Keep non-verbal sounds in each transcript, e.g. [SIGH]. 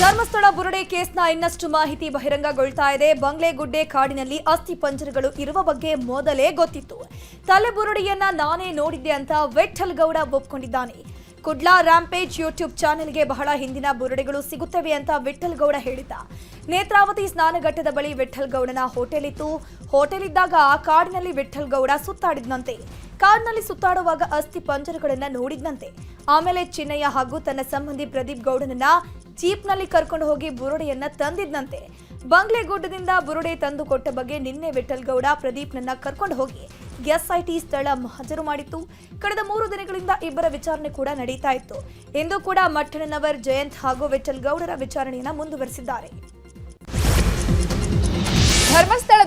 ಧರ್ಮಸ್ಥಳ ಬುರುಡೆ ಕೇಸ್ನ ಇನ್ನಷ್ಟು ಮಾಹಿತಿ ಬಹಿರಂಗಗೊಳ್ತಾ ಇದೆ. ಬಂಗ್ಲೆಗುಡ್ಡೆ ಕಾಡಿನಲ್ಲಿ ಅಸ್ಥಿ ಪಂಜರಗಳು ಇರುವ ಬಗ್ಗೆ ಮೊದಲೇ ಗೊತ್ತಿತ್ತು. ತಲೆ ಬುರುಡೆಯನ್ನ ನಾನೇ ನೋಡಿದ್ದೆ ಅಂತ ವೆಟ್ಟಲ್ ಗೌಡ ಒಪ್ಕೊಂಡಿದ್ದಾನೆ. ಕುಡ್ಲಾ ರ್ಯಾಂಪೇಜ್ ಯೂಟ್ಯೂಬ್ ಚಾನೆಲ್ಗೆ ಬಹಳ ಹಿಂದಿನ ಬುರುಡೆಗಳು ಸಿಗುತ್ತವೆ ಅಂತ ವಿಠಲ್ ಗೌಡ ಹೇಳಿದ್ದ. ನೇತ್ರಾವತಿ ಸ್ನಾನಘಟ್ಟದ ಬಳಿ ವಿಠಲ್ ಗೌಡನ ಹೋಟೆಲ್ ಇತ್ತು ಹೋಟೆಲ್ ಇದ್ದಾಗ ಕಾಡಿನಲ್ಲಿ ವಿಠಲ್ ಗೌಡ ಸುತ್ತಾಡಿದ್ನಂತೆ. ಕಾಡಿನಲ್ಲಿ ಸುತ್ತಾಡುವಾಗ ಅಸ್ಥಿ ಪಂಜರಗಳನ್ನ ನೋಡಿದ್ನಂತೆ. ಆಮೇಲೆ ಚಿನ್ನಯ್ಯ ಹಾಗೂ ತನ್ನ ಸಂಬಂಧಿ ಪ್ರದೀಪ್ ಗೌಡನನ್ನ ಜೀಪ್ನಲ್ಲಿ ಕರ್ಕೊಂಡು ಹೋಗಿ ಬುರುಡೆಯನ್ನ ತಂದಿದ್ದನಂತೆ ಬಂಗ್ಲೆ ಗುಡ್ಡದಿಂದ ಬುರುಡೆ ತಂದು ಕೊಟ್ಟ ಬಗ್ಗೆ ನಿನ್ನೆ ವಿಠಲ್ ಗೌಡ ಪ್ರದೀಪ್ನನ್ನ ಕರ್ಕೊಂಡು ಹೋಗಿ ಎಸ್ಐಟಿ ಸ್ಥಳ ಹಾಜರು ಮಾಡಿತ್ತು. ಕಳೆದ ಮೂರು ದಿನಗಳಿಂದ ಇಬ್ಬರ ವಿಚಾರಣೆ ಕೂಡ ನಡೀತಾ ಇತ್ತು. ಇಂದು ಕೂಡ ಮಠಣ್ಣನವರ್ ಜಯಂತ್ ಹಾಗೂ ವಿಠಲ್ ವಿಚಾರಣೆಯನ್ನು ವಿಚಾರಣೆಯನ್ನ ಮುಂದುವರೆಸಿದ್ದಾರೆ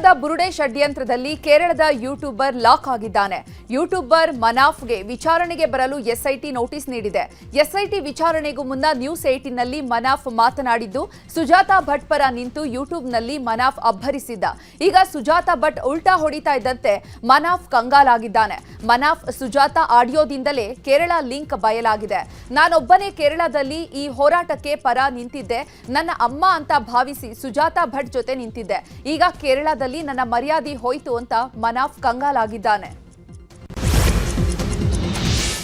ಧರ್ಮಸ್ಥಳದ ಬುರುಡೆ ಷಡ್ಯಂತ್ರದಲ್ಲಿ ಕೇರಳದ ಯೂಟ್ಯೂಬರ್ ಲಾಕ್ ಆಗಿದ್ದಾನೆ. ಯೂಟ್ಯೂಬರ್ ಮನಾಫ್ಗೆ ವಿಚಾರಣೆಗೆ ಬರಲು ಎಸ್ಐಟಿ ನೋಟಿಸ್ ನೀಡಿದೆ. ಎಸ್ಐಟಿ ವಿಚಾರಣೆಗೂ ಮುನ್ನ ನ್ಯೂಸ್ ಏಟಿನಲ್ಲಿ ಮನಾಫ್ ಮಾತನಾಡಿದ್ದು, ಸುಜಾತಾ ಭಟ್ ಪರ ನಿಂತು ಯೂಟ್ಯೂಬ್ನಲ್ಲಿ ಮನಾಫ್ ಅಬ್ಬರಿಸಿದ್ದ. ಈಗ ಸುಜಾತಾ ಭಟ್ ಉಲ್ಟಾ ಹೊಡಿತಾ ಇದ್ದಂತೆ ಮನಾಫ್ ಕಂಗಾಲಾಗಿದ್ದಾನೆ. ಮನಾಫ್ ಸುಜಾತಾ ಆಡಿಯೋದಿಂದಲೇ ಕೇರಳ ಲಿಂಕ್ ಬಯಲಾಗಿದೆ. ನಾನೊಬ್ಬನೇ ಕೇರಳದಲ್ಲಿ ಈ ಹೋರಾಟಕ್ಕೆ ಪರ ನಿಂತಿದ್ದೆ. ನನ್ನ ಅಮ್ಮ ಅಂತ ಭಾವಿಸಿ ಸುಜಾತಾ ಭಟ್ ಜೊತೆ ನಿಂತಿದ್ದೆ. ಈಗ ಕೇರಳದಲ್ಲಿ ನನ್ನ ಮರ್ಯಾದೆ ಹೋಯಿತು ಅಂತ ಮನಾಫ್ ಕಂಗಾಲಾಗಿದ್ದಾನೆ.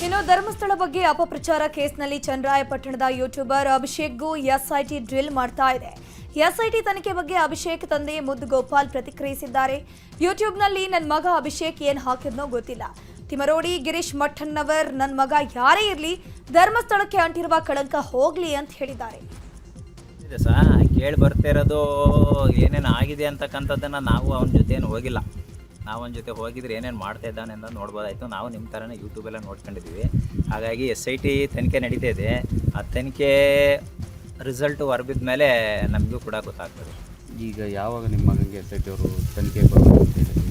ಇನ್ನು ಧರ್ಮಸ್ಥಳ ಬಗ್ಗೆ ಅಪಪ್ರಚಾರ ಕೇಸ್ನಲ್ಲಿ ಚನ್ನರಾಯಪಟ್ಟಣದ ಯೂಟ್ಯೂಬರ್ ಅಭಿಷೇಕ್ಗೂ ಎಸ್ಐಟಿ ಡ್ರಿಲ್ ಮಾಡ್ತಾ ಇದೆ. ಎಸ್ಐಟಿ ತನಿಖೆ ಬಗ್ಗೆ ಅಭಿಷೇಕ್ ತಂದೆ ಮುದ್ದು ಗೋಪಾಲ್ ಪ್ರತಿಕ್ರಿಯಿಸಿದ್ದಾರೆ. ಯೂಟ್ಯೂಬ್ನಲ್ಲಿ ನನ್ನ ಮಗ ಅಭಿಷೇಕ್ ಏನ್ ಹಾಕಿದ್ನೋ ಗೊತ್ತಿಲ್ಲ. ತಿಮರೋಡಿ ಗಿರೀಶ್ ಮಠಣ್ಣವರ್ ನನ್ನ ಮಗ ಯಾರೇ ಇರಲಿ ಧರ್ಮಸ್ಥಳಕ್ಕೆ ಅಂಟಿರುವ ಕಳಂಕ ಹೋಗ್ಲಿ ಅಂತ ಹೇಳಿದ್ದಾರೆ. ಇದೆ ಸಾ. ಕೇಳಿ ಬರ್ತಿರೋದು ಏನೇನು ಆಗಿದೆ ಅಂತಕ್ಕಂಥದ್ದನ್ನು ನಾವು ಅವನ ಜೊತೆ ಏನು ಹೋಗಿಲ್ಲ. ನಾವು ಅವನ ಜೊತೆ ಹೋಗಿದ್ರೆ ಏನೇನು ಮಾಡ್ತಾ ಇದ್ದಾನೆ ಅಂತ ನೋಡ್ಬೋದಾಯಿತು. ನಾವು ನಿಮ್ಮ ಥರನೇ ಯೂಟ್ಯೂಬೆಲ್ಲ ನೋಡ್ಕೊಂಡಿದ್ದೀವಿ ಹಾಗಾಗಿ ಎಸ್ ಐ ಟಿ ತನಿಖೆ ನಡೀತಾ ಇದೆ. ಆ ತನಿಖೆ ರಿಸಲ್ಟ್ ಹೊರಬಿದ್ದ ಮೇಲೆ ನಮಗೂ ಕೂಡ ಗೊತ್ತಾಗ್ತದೆ. ಈಗ ಯಾವಾಗ ನಿಮ್ಮ ಮಗನಿಗೆ ಎಸ್ ಐ ಟಿ ಅವರು ತನಿಖೆ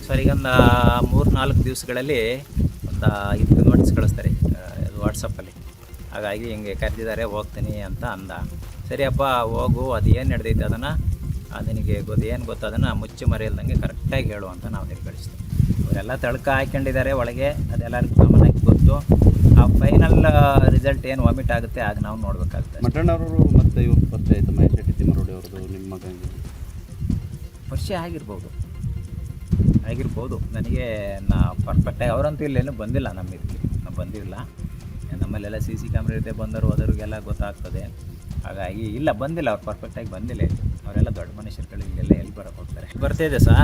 ಸರ್ ಈಗ ಒಂದು ಮೂರು ನಾಲ್ಕು ದಿವಸಗಳಲ್ಲಿ ಒಂದು ಇದು ನೋಟಿಸ್ ಕಳಿಸ್ತಾರೆ ವಾಟ್ಸಪ್ಪಲ್ಲಿ ಹಾಗಾಗಿ ಹಿಂಗೆ ಕರೆದಿದ್ದಾರೆ ಹೋಗ್ತೀನಿ ಅಂತ ಅಂದ. ಸರಿಯಪ್ಪ ಹೋಗು ಅದು ಏನು ನಡೆದೈತೆ ಅದನ್ನು? ನಿನಗೆ ಗೊತ್ತು ಏನು ಗೊತ್ತು ಅದನ್ನು ಮುಚ್ಚಿ ಮರೆಯಲ್ದಂಗೆ ಕರೆಕ್ಟಾಗಿ ಹೇಳು ಅಂತ ನಾವು ನಿರ್ಕಳಿಸ್ತೀವಿ ಅವರೆಲ್ಲ ತಳ್ಕ ಹಾಕ್ಕೊಂಡಿದ್ದಾರೆ ಒಳಗೆ ಅದೆಲ್ಲರಿಗೂ ಗಮನಕ್ಕೆ ಗೊತ್ತು. ಆ ಫೈನಲ್ ರಿಸಲ್ಟ್ ಏನು ವಾಮಿಟ್ ಆಗುತ್ತೆ ಆಗ ನಾವು ನೋಡಬೇಕಾಗುತ್ತೆ ಮಠಣ್ಣವರು ಮತ್ತು ಇವ್ರು ಪರಿಚಯ ಆಯಿತು ಮಹೇಶ್ ಶೆಟ್ಟಿ ತಿಮ್ಮರೋಡಿ ಅವ್ರದ್ದು ನಿಮ್ಮ ಮಗನಿಗೆ ಪರಿಚಯ ಆಗಿರ್ಬೋದು. ಆಗಿರ್ಬೋದು. ನನಗೆ ನಾ ಪರ್ಫೆಕ್ಟಾಗಿ ಅವರಂತೂ ಇಲ್ಲೇನು ಬಂದಿಲ್ಲ ನಮ್ಮ ಇದಕ್ಕೆ ನಾವು ಬಂದಿಲ್ಲ. ನಮ್ಮಲ್ಲೆಲ್ಲ ಸಿ ಸಿ ಕ್ಯಾಮ್ರಾ ಇರುತ್ತೆ ಬಂದರು ಹೋದವ್ರಿಗೆಲ್ಲ ಗೊತ್ತಾಗ್ತದೆ. ಹಾಗಾಗಿ ಇಲ್ಲ, ಬಂದಿಲ್ಲ, ಅವ್ರು ಪರ್ಫೆಕ್ಟಾಗಿ ಬಂದಿಲ್ಲ ಅವರೆಲ್ಲ ದೊಡ್ಡ ಮನುಷ್ಯರುಗಳು, ಇಲ್ಲೆಲ್ಲ ಎಲ್ಲಿ ಬರೋಕ್ಕೆ ಹೋಗ್ತಾರೆ? ಇದೆ ಸಾ?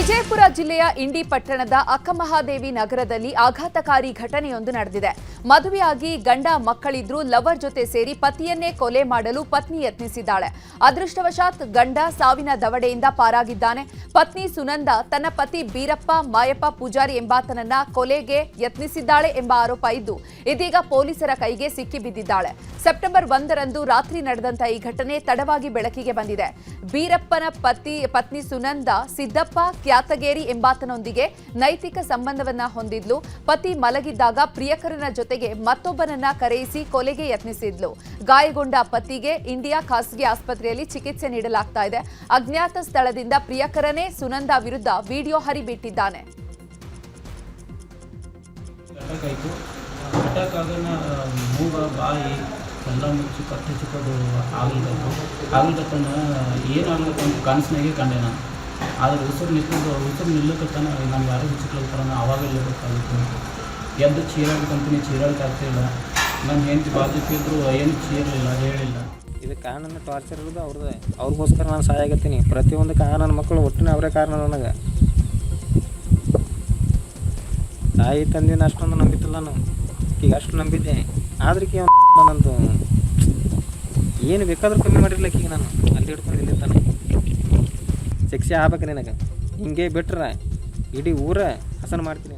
ವಿಜಯಪುರ ಜಿಲ್ಲೆಯ ಇಂಡಿ ಪಟ್ಟಣದ ಅಕ್ಕಮಹಾದೇವಿ ನಗರದಲ್ಲಿ ಆಘಾತಕಾರಿ ಘಟನೆಯೊಂದು ನಡೆದಿದೆ. ಮದುವೆಯಾಗಿ ಗಂಡ ಮಕ್ಕಳಿದ್ರು ಲವರ್ ಜೊತೆ ಸೇರಿ ಪತಿಯನ್ನೇ ಕೊಲೆ ಮಾಡಲು ಪತ್ನಿ ಯತ್ನಿಸಿದ್ದಾಳೆ. ಅದೃಷ್ಟವಶಾತ್ ಗಂಡ ಸಾವಿನ ದವಡೆಯಿಂದ ಪಾರಾಗಿದ್ದಾನೆ. ಪತ್ನಿ ಸುನಂದ ತನ್ನ ಪತಿ ಬೀರಪ್ಪ, ಮಾಯಪ್ಪ ಪೂಜಾರಿ ಎಂಬಾತನನ್ನ ಕೊಲೆಗೆ ಯತ್ನಿಸಿದ್ದಾಳೆ ಎಂಬ ಆರೋಪ ಇದ್ದು, ಇದೀಗ ಪೊಲೀಸರ ಕೈಗೆ ಸಿಕ್ಕಿಬಿದ್ದಿದ್ದಾಳೆ. ಸೆಪ್ಟೆಂಬರ್ ಒಂದರಂದು ರಾತ್ರಿ ನಡೆದಂತಹ ಈ ಘಟನೆ ತಡವಾಗಿ ಬೆಳಕಿಗೆ ಬಂದಿದೆ. ಬೀರಪ್ಪನ ಪತಿ, ಪತ್ನಿ ಸುನಂದ, ಸಿದ್ದಪ್ಪ ಕ್ಯಾತಗೇರಿ ಎಂಬಾತನೊಂದಿಗೆ ನೈತಿಕ ಸಂಬಂಧವನ್ನ ಹೊಂದಿದ್ಲು. ಪತಿ ಮಲಗಿದ್ದಾಗ ಪ್ರಿಯಕರನ ಜೊತೆಗೆ ಮತ್ತೊಬ್ಬನನ್ನ ಕರೆಯಿಸಿ ಕೊಲೆಗೆ ಯತ್ನಿಸಿದ್ಲು. ಗಾಯಗೊಂಡ ಪತಿಗೆ ಇಂಡಿಯಾ ಖಾಸಗಿ ಆಸ್ಪತ್ರೆಯಲ್ಲಿ ಚಿಕಿತ್ಸೆ ನೀಡಲಾಗ್ತಾ ಇದೆ. ಅಜ್ಞಾತ ಸ್ಥಳದಿಂದ ಪ್ರಿಯಕರನೇ ಸುನಂದ ವಿರುದ್ಧ ವಿಡಿಯೋ ಹರಿಬಿಟ್ಟಿದ್ದಾನೆ. ಎಲ್ಲ ಮುಚ್ಚಿ ಆಗ್ಲಿಕ್ಕತ್ತನ ಏನಾಗಲಿಕ್ಕೆ ಕನಸಿನಾಗೆ ಕಂಡೆ ನಾನು. ಆದರೆ ಉಸಿರು ನಿಂತು ಉಸಿರು ನಿಲ್ಲಕ್ಕೆ ತನಕ ನಮ್ಗೆ ಯಾರು ಚಿಕ್ಲತ್ತಾರ ಅವಾಗ ಇಲ್ಲಬೇಕಾಗಿತ್ತು ಎದ್ದು ಚೀರಾಡ್ಕಂತೀನಿ ಚೀರಾಡಕ್ಕೆ ಆಗ್ತಿಲ್ಲ ನನ್ನ ಹೆಂಡತಿ ಬಾಧ್ಯತೆ ಏನು ಚೀರಲಿಲ್ಲ, ಹೇಳಿಲ್ಲ. ಇದು ಕಾರಣ ಟಾರ್ಚರ್ ಇರೋದು ಅವ್ರದ್ದೇ. ಅವ್ರಿಗೋಸ್ಕರ ನಾನು ಸಹಾಯಾಗತ್ತೀನಿ ಪ್ರತಿಯೊಂದು ಕಾರಣ ನನ್ನ ಮಕ್ಕಳು ಒಟ್ಟಿನ ಅವರೇ ಕಾರಣ ನನಗೆ. ತಾಯಿ ತಂದಿನ ಅಷ್ಟೊಂದು ನಂಬಿತ್ತಲ್ಲ ನಾನು. ಈಗ ಅಷ್ಟು ನಂಬಿದ್ದೆ. ಆದ್ರಿಕೆ [LAUGHS] ನಂದು. ಏನು ಬೇಕಾದರೂ ಕಮ್ಮಿ ಮಾಡಿರ್ಲಿಕ್ಕೆ ಈಗ ನಾನು. ಅಲ್ಲಿ ಹಿಡ್ಕೊಂಡು ಇಲ್ಲಿ ಶಿಕ್ಷೆ ಆಗ್ಬೇಕು ನಿನಗೆ. ಹಿಂಗೆ ಬಿಟ್ರೆ ಇಡೀ ಊರ ಹಸನ ಮಾಡ್ತೀನಿ.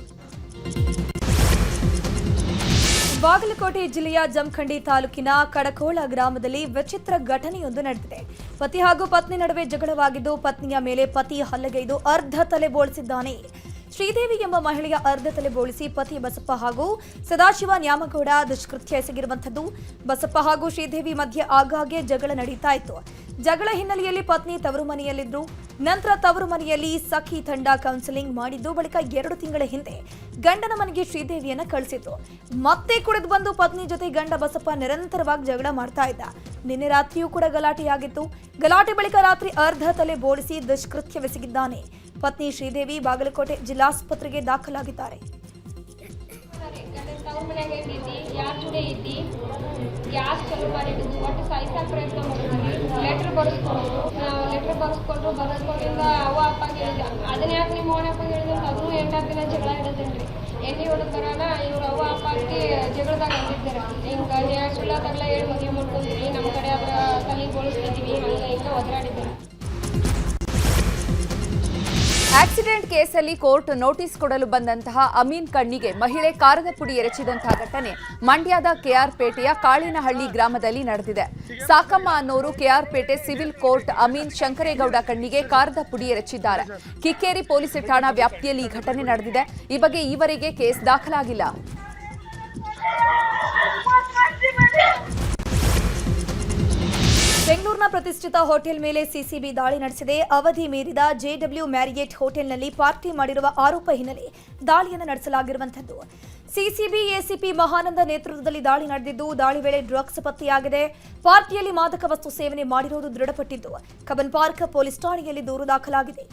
ಬಾಗಲಕೋಟೆ ಜಿಲ್ಲೆಯ ಜಮಖಂಡಿ ತಾಲೂಕಿನ ಕಡಕೋಳ ಗ್ರಾಮದಲ್ಲಿ ವಿಚಿತ್ರ ಘಟನೆಯೊಂದು ನಡೆದಿದೆ. ಪತಿ ಹಾಗೂ ಪತ್ನಿ ನಡುವೆ ಜಗಳವಾಗಿದ್ದು ಪತ್ನಿಯ ಮೇಲೆ ಪತಿ ಹಲ್ಲೆಗೈದು ಅರ್ಧ ತಲೆ ಬೋಳಿಸಿದ್ದಾನೆ. ಶ್ರೀದೇವಿ ಎಂಬ ಮಹಿಳೆಯ ಅರ್ಧ ತಲೆ ಬೋಳಿಸಿ ಪತಿ ಬಸಪ್ಪ ಹಾಗೂ ಸದಾಶಿವ ನ್ಯಾಮಗೌಡ ದುಷ್ಕೃತ್ಯ ಎಸಗಿರುವಂಥದ್ದು. ಬಸಪ್ಪ ಹಾಗೂ ಶ್ರೀದೇವಿ ಮಧ್ಯೆ ಆಗಾಗ್ಗೆ ಜಗಳ ನಡೀತಾ ಇತ್ತು. ಜಗಳ ಹಿನ್ನೆಲೆಯಲ್ಲಿ ಪತ್ನಿ ತವರು ಮನೆಯಲ್ಲಿದ್ರು. ನಂತರ ತವರು ಮನೆಯಲ್ಲಿ ಸಖಿ ತಂಡ ಕೌನ್ಸಿಲಿಂಗ್ ಮಾಡಿದ್ದು ಬಳಿಕ ಎರಡು ತಿಂಗಳ ಹಿಂದೆ ಗಂಡನ ಮನೆಗೆ ಶ್ರೀದೇವಿಯನ್ನು ಕಳಿಸಿದ್ರು ಮತ್ತೆ ಕುಡಿದು ಬಂದು ಪತ್ನಿ ಜೊತೆ ಗಂಡ ಬಸಪ್ಪ ನಿರಂತರವಾಗಿ ಜಗಳ ಮಾಡ್ತಾ ಇದ್ದ. ನಿನ್ನೆ ರಾತ್ರಿಯೂ ಕೂಡ ಗಲಾಟೆಯಾಗಿತ್ತು. ಗಲಾಟೆ ಬಳಿಕ ರಾತ್ರಿ ಅರ್ಧ ತಲೆ ಬೋಳಿಸಿ ದುಷ್ಕೃತ್ಯವೆಸಗಿದ್ದಾನೆ. ಪತ್ನಿ ಶ್ರೀದೇವಿ ಬಾಗಲಕೋಟೆ ಜಿಲ್ಲಾಸ್ಪತ್ರೆಗೆ ದಾಖಲಾಗಿದ್ದಾರೆ. ಗ್ಯಾಸ್ ಚಲೋ ಒಟ್ಟು ಪ್ರಯತ್ನ ಲೆಟ್ರ್ ಬರೆಸ್ಕೊಂಡು ಲೆಟ್ರ್ ಅವ್ವ ಅಪ್ಪ ಅದನ್ನ ಯಾಕೆ ನಿಮ್ಮ ಅಪ್ಪ ದಿನ ಜಗಳ ಎಣ್ಣೆ ಇವ್ರು ಅವ್ವ ಅಪ್ಪಕ್ಕೆ ಜಗಳದಾಗ ಅಂದಿದ್ದಾರೆ ಹಿಂಗೆ ಹೇಳಿ ತಗಲ ಹೇಳಿ ಮದುವೆ ಮಾಡ್ಕೊಂಡಿರಿ ನಮ್ಮ ಕಡೆ ಅದ್ರ ತಲೆ ಬೋಳಿಸ್ತಿದ್ದೀವಿ ಹಂಗೆ ಹಿಂಗೆ ಒದರಾಡಿದ್ದಾರೆ ಆಕ್ಸಿಡೆಂಟ್ ಕೇಸಲ್ಲಿ ಕೋರ್ಟ್ ನೋಟಿಸ್ ಕೊಡಲು ಬಂದಂತಹ ಅಮೀನ್ ಕಣ್ಣಿಗೆ ಮಹಿಳೆ ಕಾರದ ಪುಡಿ ಎರಚಿದಂತಹ ಘಟನೆ ಮಂಡ್ಯದ ಕೆಆರ್ಪೇಟೆಯ ಕಾಳಿನಹಳ್ಳಿ ಗ್ರಾಮದಲ್ಲಿ ನಡೆದಿದೆ. ಸಾಕಮ್ಮ ಅನ್ನೋರು ಕೆಆರ್ಪೇಟೆ ಸಿವಿಲ್ ಕೋರ್ಟ್ ಅಮೀನ್ ಶಂಕರೇಗೌಡ ಕಣ್ಣಿಗೆ ಕಾರದ ಪುಡಿ ಎರಚಿದ್ದಾರೆ. ಕಿಕ್ಕೇರಿ ಪೊಲೀಸ್ ಠಾಣಾ ವ್ಯಾಪ್ತಿಯಲ್ಲಿ ಈ ಘಟನೆ ನಡೆದಿದೆ. ಈ ಬಗ್ಗೆ ಈವರೆಗೆ ಕೇಸ್ ದಾಖಲಾಗಿಲ್ಲ. ಬೆಂಗಳೂರಿನ ಪ್ರತಿಷ್ಠಿತ ಹೋಟೆಲ್ ಮೇಲೆ ಸಿಸಿಬಿ ದಾಳಿ ನಡೆಸಿದೆ. ಅವಧಿ ಮೀರಿದ ಜೆಡಬ್ಲ್ಯೂ ಮ್ಯಾರಿಯೇಟ್ ಹೋಟೆಲ್ನಲ್ಲಿ ಪಾರ್ಟಿ ಮಾಡಿರುವ ಆರೋಪ ಹಿನ್ನೆಲೆ ದಾಳಿಯನ್ನು ನಡೆಸಲಾಗಿರುವಂಥದ್ದು. ಸಿಸಿಬಿ, ಎಸಿಪಿ ಮಹಾನಂದ ನೇತೃತ್ವದಲ್ಲಿ ದಾಳಿ ನಡೆದಿದ್ದು, ದಾಳಿ ವೇಳೆ ಡ್ರಗ್ಸ್ ಪತ್ತೆಯಾಗಿದೆ. ಪಾರ್ಟಿಯಲ್ಲಿ ಮಾದಕ ವಸ್ತು ಸೇವನೆ ಮಾಡಿರುವುದು ದೃಢಪಟ್ಟಿದ್ದು. ಕಬನ್ ಪಾರ್ಕ್ ಪೊಲೀಸ್ ಠಾಣೆಯಲ್ಲಿ ದೂರು ದಾಖಲಾಗಿದೆ.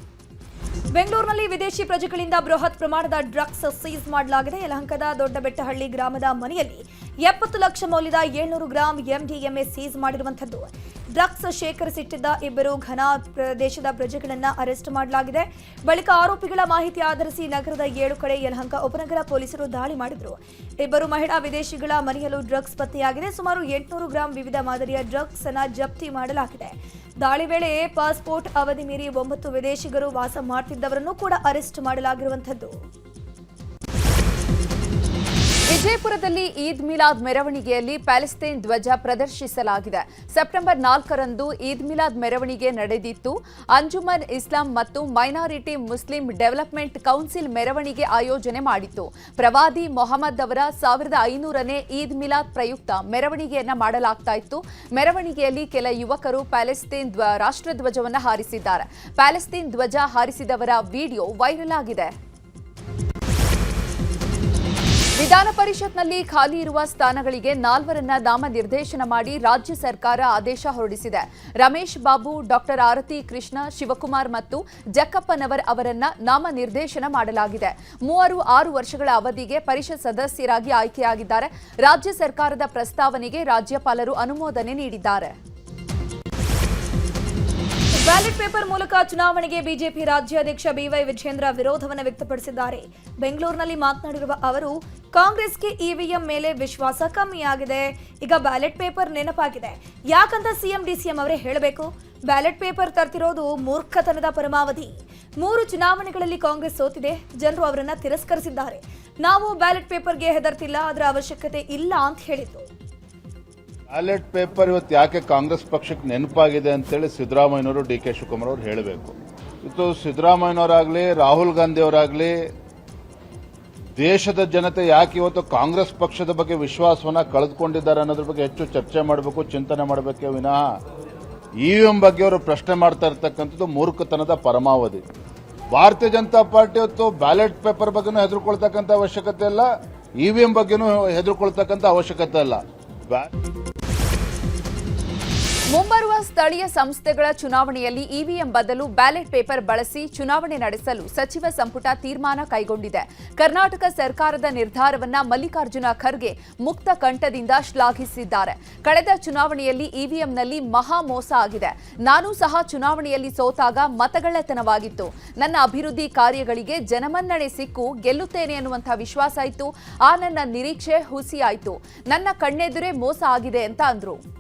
ಬೆಂಗಳೂರಿನಲ್ಲಿ ವಿದೇಶಿ ಪ್ರಜೆಗಳಿಂದ ಬೃಹತ್ ಪ್ರಮಾಣದ ಡ್ರಗ್ಸ್ ಸೀಸ್ ಮಾಡಲಾಗಿದೆ. ಯಲಹಂಕದ ದೊಡ್ಡಬೆಟ್ಟಹಳ್ಳಿ ಗ್ರಾಮದ ಮನೆಯಲ್ಲಿ ಎಪ್ಪತ್ತು ಲಕ್ಷ ಮೌಲ್ಯದ ಏಳ್ನೂರು ಗ್ರಾಂ ಎಂಡಿಎಂಎ ಸೀಸ್ ಮಾಡಿರುವಂಥದ್ದು. ಡ್ರಗ್ಸ್ ಶೇಖರಿಸಿಟ್ಟಿದ್ದ ಇಬ್ಬರು ಘನ ಪ್ರದೇಶದ ಪ್ರಜೆಗಳನ್ನ ಅರೆಸ್ಟ್ ಮಾಡಲಾಗಿದೆ. ಬಳಿಕ ಆರೋಪಿಗಳ ಮಾಹಿತಿ ಆಧರಿಸಿ ನಗರದ ಏಳು ಕಡೆ ಯಲಹಂಕ ಉಪನಗರ ಪೊಲೀಸರು ದಾಳಿ ಮಾಡಿದರು. ಇಬ್ಬರು ಮಹಿಳಾ ವಿದೇಶಿಗಳ ಮನೆಯಲ್ಲೂ ಡ್ರಗ್ಸ್ ಪತ್ತೆಯಾಗಿದೆ. ಸುಮಾರು ಎಂಟುನೂರು ಗ್ರಾಂ ವಿವಿಧ ಮಾದರಿಯ ಡ್ರಗ್ಸ್ ಅನ್ನ ಜಪ್ತಿ ಮಾಡಲಾಗಿದೆ. ದಾಳಿ ವೇಳೆ ಪಾಸ್ಪೋರ್ಟ್ ಅವಧಿ ಮೀರಿ ಒಂಬತ್ತು ವಿದೇಶಿಗರು ವಾಸ ಮಾಡ್ತಿದ್ದವರನ್ನು ಕೂಡ ಅರೆಸ್ಟ್ ಮಾಡಲಾಗಿರುವಂಥದ್ದು. ವಿಜಯಪುರದಲ್ಲಿ ಈದ್ ಮಿಲಾದ್ ಮೆರವಣಿಗೆಯಲ್ಲಿ ಪ್ಯಾಲೆಸ್ತೈನ್ ಧ್ವಜ ಪ್ರದರ್ಶಿಸಲಾಗಿದೆ. ಸೆಪ್ಟೆಂಬರ್ ನಾಲ್ಕರಂದು ಈದ್ ಮಿಲಾದ್ ಮೆರವಣಿಗೆ ನಡೆದಿತ್ತು. ಅಂಜುಮನ್ ಇಸ್ಲಾಂ ಮತ್ತು ಮೈನಾರಿಟಿ ಮುಸ್ಲಿಂ ಡೆವಲಪ್ಮೆಂಟ್ ಕೌನ್ಸಿಲ್ ಮೆರವಣಿಗೆ ಆಯೋಜನೆ ಮಾಡಿತ್ತು. ಪ್ರವಾದಿ ಮೊಹಮ್ಮದ್ ಅವರ ಸಾವಿರದ ಐನೂರನೇ ಈದ್ ಮಿಲಾದ್ ಪ್ರಯುಕ್ತ ಮೆರವಣಿಗೆಯನ್ನ ಮಾಡಲಾಗ್ತಾ ಇತ್ತು. ಮೆರವಣಿಗೆಯಲ್ಲಿ ಕೆಲ ಯುವಕರು ಪ್ಯಾಲೆಸ್ತೈನ್ ಧ್ವ ರಾಷ್ಟ್ರಧ್ವಜವನ್ನು ಹಾರಿಸಿದ್ದಾರೆ. ಪ್ಯಾಲೆಸ್ತೈನ್ ಧ್ವಜ ಹಾರಿಸಿದವರ ವಿಡಿಯೋ ವೈರಲ್ ಆಗಿದೆ. ವಿಧಾನ ಪರಿಷತ್ನಲ್ಲಿ ಖಾಲಿ ಇರುವ ಸ್ಥಾನಗಳಿಗೆ ನಾಲ್ವರನ್ನ ನಾಮನಿರ್ದೇಶನ ಮಾಡಿ ರಾಜ್ಯ ಸರ್ಕಾರ ಆದೇಶ ಹೊರಡಿಸಿದೆ. ರಮೇಶ್ ಬಾಬು, ಡಾಕ್ಟರ್ ಆರತಿ ಕೃಷ್ಣ, ಶಿವಕುಮಾರ್ ಮತ್ತು ಜಕ್ಕಪ್ಪನವರ್ ಅವರನ್ನ ನಾಮನಿರ್ದೇಶನ ಮಾಡಲಾಗಿದೆ. ಮೂವರು ಆರು ವರ್ಷಗಳ ಅವಧಿಗೆ ಪರಿಷತ್ ಸದಸ್ಯರಾಗಿ ಆಯ್ಕೆಯಾಗಿದ್ದಾರೆ. ರಾಜ್ಯ ಸರ್ಕಾರದ ಪ್ರಸ್ತಾವನೆಗೆ ರಾಜ್ಯಪಾಲರು ಅನುಮೋದನೆ ನೀಡಿದ್ದಾರೆ. ಬ್ಯಾಲೆಟ್ ಪೇಪರ್ ಮೂಲಕ ಚುನಾವಣೆಗೆ ಬಿಜೆಪಿ ರಾಜ್ಯಾಧ್ಯಕ್ಷ ಬಿವೈ ವಿಜೇಂದ್ರ ವಿರೋಧವನ್ನು ವ್ಯಕ್ತಪಡಿಸಿದ್ದಾರೆ. ಬೆಂಗಳೂರಿನಲ್ಲಿ ಮಾತನಾಡಿರುವ ಅವರು, ಕಾಂಗ್ರೆಸ್ಗೆ ಇವಿಎಂ ಮೇಲೆ ವಿಶ್ವಾಸ ಕಮ್ಮಿಯಾಗಿದೆ. ಈಗ ಬ್ಯಾಲೆಟ್ ಪೇಪರ್ ನೆನಪಾಗಿದೆ. ಯಾಕಂತ ಸಿಎಂ ಡಿಸಿಎಂ ಅವರೇ ಹೇಳಬೇಕು? ಬ್ಯಾಲೆಟ್ ಪೇಪರ್ ತರ್ತಿರೋದು ಮೂರ್ಖತನದ ಪರಮಾವಧಿ. ಮೂರು ಚುನಾವಣೆಗಳಲ್ಲಿ ಕಾಂಗ್ರೆಸ್ ಸೋತಿದೆ. ಜನರು ಅವರನ್ನ ತಿರಸ್ಕರಿಸಿದ್ದಾರೆ. ನಾವು ಬ್ಯಾಲೆಟ್ ಪೇಪರ್ಗೆ ಹೆದರ್ತಿಲ್ಲ, ಅದರ ಅವಶ್ಯಕತೆ ಇಲ್ಲ ಅಂತ ಹೇಳಿದ್ದು. ಬ್ಯಾಲೆಟ್ ಪೇಪರ್ ಇವತ್ತು ಯಾಕೆ ಕಾಂಗ್ರೆಸ್ ಪಕ್ಷಕ್ಕೆ ನೆನಪಾಗಿದೆ ಅಂತೇಳಿ ಸಿದ್ದರಾಮಯ್ಯನವರು ಡಿ ಕೆ ಶಿವಕುಮಾರ್ ಅವರು ಹೇಳಬೇಕು. ಇತ್ತು ಸಿದ್ದರಾಮಯ್ಯನವರಾಗಲಿ, ರಾಹುಲ್ ಗಾಂಧಿ ಅವರಾಗಲಿ ದೇಶದ ಜನತೆ ಯಾಕೆ ಇವತ್ತು ಕಾಂಗ್ರೆಸ್ ಪಕ್ಷದ ಬಗ್ಗೆ ವಿಶ್ವಾಸವನ್ನ ಕಳೆದುಕೊಂಡಿದ್ದಾರೆ ಅನ್ನೋದ್ರ ಬಗ್ಗೆ ಹೆಚ್ಚು ಚರ್ಚೆ ಮಾಡಬೇಕು, ಚಿಂತನೆ ಮಾಡಬೇಕೆ ವಿನಃ ಇವಿಎಂ ಬಗ್ಗೆ ಅವರು ಪ್ರಶ್ನೆ ಮಾಡ್ತಾ ಇರ್ತಕ್ಕಂಥದ್ದು ಮೂರ್ಖತನದ ಪರಮಾವಧಿ. ಭಾರತೀಯ ಜನತಾ ಪಾರ್ಟಿ ಇವತ್ತು ಬ್ಯಾಲೆಟ್ ಪೇಪರ್ ಬಗ್ಗೆನೂ ಹೆದರ್ಕೊಳ್ತಕ್ಕಂಥ ಅವಶ್ಯಕತೆ ಇಲ್ಲ ಇವಿಎಂ ಬಗ್ಗೆನೂ ಹೆದರ್ಕೊಳ್ತಕ್ಕಂಥ ಅವಶ್ಯಕತೆ ಇಲ್ಲ. ಮುಂಬರುವ ಸ್ಥಳೀಯ ಸಂಸ್ಥೆಗಳ ಚುನಾವಣೆಯಲ್ಲಿ ಇವಿಎಂ ಬದಲು ಬ್ಯಾಲೆಟ್ ಪೇಪರ್ ಬಳಸಿ ಚುನಾವಣೆ ನಡೆಸಲು ಸಚಿವ ಸಂಪುಟ ತೀರ್ಮಾನ ಕೈಗೊಂಡಿದೆ. ಕರ್ನಾಟಕ ಸರ್ಕಾರದ ನಿರ್ಧಾರವನ್ನ ಮಲ್ಲಿಕಾರ್ಜುನ ಖರ್ಗೆ ಮುಕ್ತ ಕಂಠದಿಂದ ಶ್ಲಾಘಿಸಿದ್ದಾರೆ. ಕಳೆದ ಚುನಾವಣೆಯಲ್ಲಿ ಇವಿಎಂನಲ್ಲಿ ಮಹಾ ಮೋಸ ಆಗಿದೆ. ನಾನು ಸಹ ಚುನಾವಣೆಯಲ್ಲಿ ಸೋತಾಗ ಮತಗಳ್ಳತನವಾಗಿತ್ತು. ನನ್ನ ಅಭಿವೃದ್ಧಿ ಕಾರ್ಯಗಳಿಗೆ ಜನಮನ್ನಣೆ ಸಿಕ್ಕು, ಗೆಲ್ಲುತ್ತೇನೆ ಅನ್ನುವಂಥ ವಿಶ್ವಾಸ ಇತ್ತು. ಆ ನನ್ನ ನಿರೀಕ್ಷೆ ಹುಸಿಯಾಯಿತು. ನನ್ನ ಕಣ್ಣೆದುರೇ ಮೋಸ ಆಗಿದೆ ಅಂತ ಅಂದ್ರು.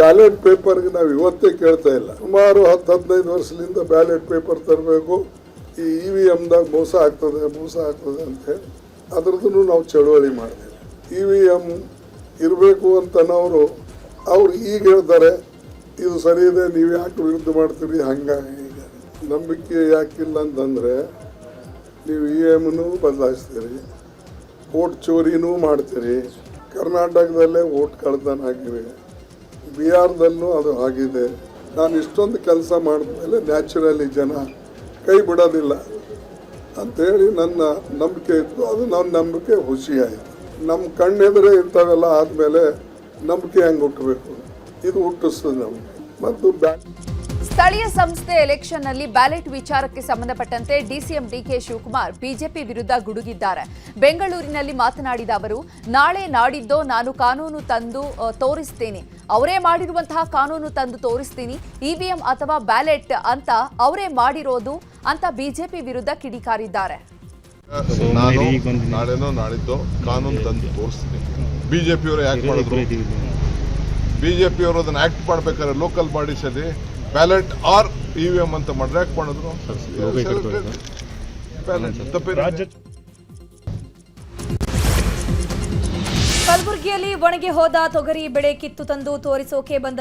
ಬ್ಯಾಲೆಟ್ ಪೇಪರ್ಗೆ ನಾವು ಇವತ್ತೇ ಕೇಳ್ತಾ ಇಲ್ಲ. ಸುಮಾರು ಹತ್ತು ಹದಿನೈದು ವರ್ಷದಿಂದ ಬ್ಯಾಲೆಟ್ ಪೇಪರ್ ತರಬೇಕು. ಈ ಇ ವಿ ಎಮ್ದಾಗ ಮೋಸ ಆಗ್ತದೆ ಮೋಸ ಆಗ್ತದೆ ಅಂತ ಹೇಳಿ ಅದ್ರದ್ದು ನಾವು ಚಳುವಳಿ ಮಾಡಿದ್ದೇವೆ ಇ ವಿ ಎಂ ಇರಬೇಕು ಅಂತನವರು ಅವ್ರು ಈಗ ಹೇಳ್ತಾರೆ, ಇದು ಸರಿ ಇದೆ, ನೀವು ಯಾಕೆ ವಿರುದ್ಧ ಮಾಡ್ತೀರಿ? ಹಂಗಾಗಿ ಹೀಗೆ ನಂಬಿಕೆ ಯಾಕಿಲ್ಲ ಅಂತಂದರೆ, ನೀವು ಇ ಎಮ್ನೂ ಬದಲಾಯಿಸ್ತೀರಿ ಓಟ್ ಚೋರಿನೂ ಮಾಡ್ತೀರಿ. ಕರ್ನಾಟಕದಲ್ಲೇ ಓಟ್ ಕಳ್ತನ ಆಗಿವೆ ಬಿಹಾರದಲ್ಲೂ ಅದು ಆಗಿದೆ. ನಾನು ಇಷ್ಟೊಂದು ಕೆಲಸ ಮಾಡಿದ್ಮೇಲೆ ನ್ಯಾಚುರಲಿ ಜನ ಕೈ ಬಿಡೋದಿಲ್ಲ ಅಂಥೇಳಿ ನನ್ನ ನಂಬಿಕೆ ಇತ್ತು. ಅದು ನನ್ನ ನಂಬಿಕೆ ಹುಷಿಯಾಯಿತು ನಮ್ಮ ಕಣ್ಣೆದುರೇ ಇಂಥವೆಲ್ಲ ಆದಮೇಲೆ ನಂಬಿಕೆ ಹೆಂಗೆ ಹುಟ್ಟಬೇಕು? ಇದು ಹುಟ್ಟಿಸ್ತದೆ ನಮಗೆ. ಮತ್ತು ಬ್ಯಾ ಸ್ಥಳೀಯ ಸಂಸ್ಥೆ ಎಲೆಕ್ಷನ್ನಲ್ಲಿ ಬ್ಯಾಲೆಟ್ ವಿಚಾರಕ್ಕೆ ಸಂಬಂಧಪಟ್ಟಂತೆ ಡಿಸಿಎಂ ಡಿಕೆ ಶಿವಕುಮಾರ್ ಬಿಜೆಪಿ ವಿರುದ್ಧ ಗುಡುಗಿದ್ದಾರೆ. ಬೆಂಗಳೂರಿನಲ್ಲಿ ಮಾತನಾಡಿದ ಅವರು, ನಾಳೆ ನಾಡಿದ್ದೋ ನಾನು ಕಾನೂನು ತಂದು ತೋರಿಸ್ತೇನೆ. ಅವರೇ ಮಾಡಿರುವಂತಹ ಕಾನೂನು ತಂದು ತೋರಿಸ್ತೀನಿ. ಇವಿಎಂ ಅಥವಾ ಬ್ಯಾಲೆಟ್ ಅಂತ ಅವರೇ ಮಾಡಿರೋದು ಅಂತ ಬಿಜೆಪಿ ವಿರುದ್ಧ ಕಿಡಿಕಾರಿದ್ದಾರೆ. ನಾನು ನಾಳೆನೋ ಕಾನೂನು ಬಿಜೆಪಿಯವರು ಬಿಜೆಪಿಯವರು ಅದನ್ನ ಆಕ್ಟ್ ಮಾಡ್ಬೇಕಾದ್ರೆ ಲೋಕಲ್ ಬಾಡೀಸ್ ಅಲ್ಲಿ ballot or E V M ಅಂತ ಮಾಡಿದ್ರೆ ಯಾಕೆ ಮಾಡಿದ್ರು ಬ್ಯಾಲೆಟ್ ಕಲಬುರಗಿಯಲ್ಲಿ ಒಣಗಿ ಹೋದ ತೊಗರಿ ಬೆಳೆ ಕಿತ್ತು ತಂದು ತೋರಿಸೋಕೆ ಬಂದ